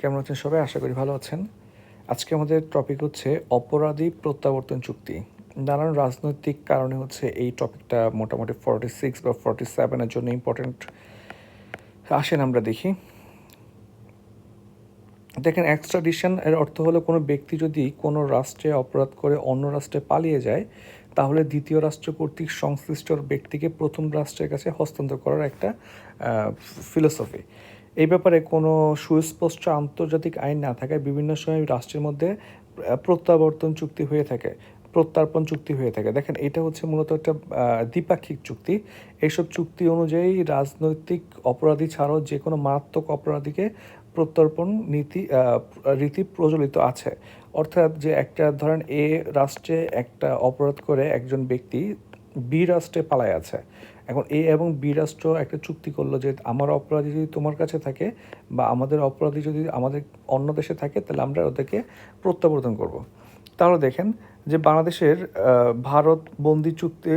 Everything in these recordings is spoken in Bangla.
কেমন আছেন সবাই? আশা করি ভালো আছেন। আজকে আমাদের টপিক হচ্ছে অপরাধী প্রত্যাবর্তন চুক্তি। নানান রাজনৈতিক কারণে হচ্ছে এই টপিকটা মোটামুটি ফর্টি সিক্স বা ফর্টি সেভেনের জন্য ইম্পর্টেন্ট আসেন আমরা দেখি। দেখেন এক্সট্রাডিশন এর অর্থ হলো কোনো ব্যক্তি যদি কোনো রাষ্ট্রে অপরাধ করে অন্য রাষ্ট্রে পালিয়ে যায়, তাহলে দ্বিতীয় রাষ্ট্র কর্তৃক সংশ্লিষ্ট ব্যক্তিকে প্রথম রাষ্ট্রের কাছে হস্তান্তর করার একটা ফিলোসফি এই ব্যাপারে কোনো সুস্পষ্ট আন্তর্জাতিক আইন না থাকায় বিভিন্ন সময় রাষ্ট্রের মধ্যে প্রত্যাবর্তন চুক্তি হয়ে থাকে, প্রত্যার্পণ চুক্তি হয়ে থাকে। দেখেন, এটা হচ্ছে মূলত একটা দ্বিপাক্ষিক চুক্তি। এইসব চুক্তি অনুযায়ী রাজনৈতিক অপরাধী ছাড়াও যে কোনো মারাত্মক অপরাধীকে প্রত্যর্পণ নীতি রীতি প্রচলিত আছে। অর্থাৎ যে একটা, ধরেন এ রাষ্ট্রে একটা অপরাধ করে একজন ব্যক্তি, বি রাষ্ট্রে পালায় আছে। এখন এ এবং বি রাষ্ট্র একটা চুক্তি করল যে আমার অপরাধী যদি তোমার কাছে থাকে বা আমাদের অপরাধী যদি আমাদের অন্য দেশে থাকে, তাহলে আমরা ওদেরকে প্রত্যাবর্তন করব। তাহলে দেখেন যে বাংলাদেশের ভারত বন্দি চুক্তি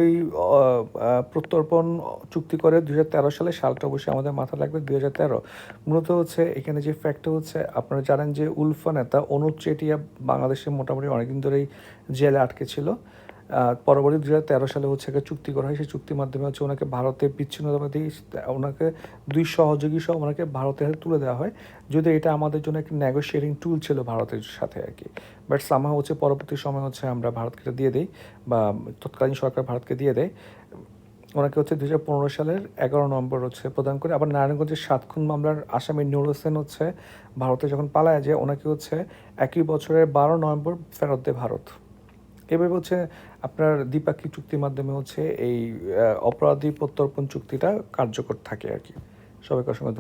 প্রত্যর্পণ চুক্তি করে দু তেরো সালে, সালটা অবশ্যই আমাদের মাথা লাগবে হাজার তেরো। মূলত হচ্ছে এখানে যে ফ্যাক্টটা হচ্ছে, আপনারা জানেন যে উলফা নেতা অনুপ চেটিয়া বাংলাদেশে মোটামুটি অনেকদিন ধরেই জেলে আটকে ছিল। পরবর্তী দুই হাজার তেরো সালে হচ্ছে একটা চুক্তি করা হয়। সেই চুক্তির মাধ্যমে হচ্ছে ওনাকে ভারতে বিচ্ছিন্নতাবাদী ওনাকে দুই সহযোগী সহ ওনাকে ভারতের হাতে তুলে দেওয়া হয়। যদি এটা আমাদের জন্য একটা নেগোশিয়েটিং টুল ছিল ভারতের সাথে আর কি। বাট সামা হচ্ছে পরবর্তী সময় হচ্ছে আমরা ভারতকে দিয়ে দিই বা তৎকালীন সরকার ভারতকে দিয়ে দেয়। ওনাকে হচ্ছে দুই হাজার পনেরো সালের এগারো নম্বর হচ্ছে প্রদান করে আবার নারায়ণগঞ্জের সাত খুন মামলার আসামি নুর হোসেন হচ্ছে ভারতে যখন পালায় যায়, ওনাকে হচ্ছে একই বছরের বারো নভেম্বর ফেরত দেয় ভারত। এভাবে হচ্ছে আপনার দ্বিপাক্ষিক চুক্তির মাধ্যমে হচ্ছে এই অপরাধী প্রত্যর্পণ চুক্তিটা কার্যকর থাকে আর কি সবাইকে অসংখ্য।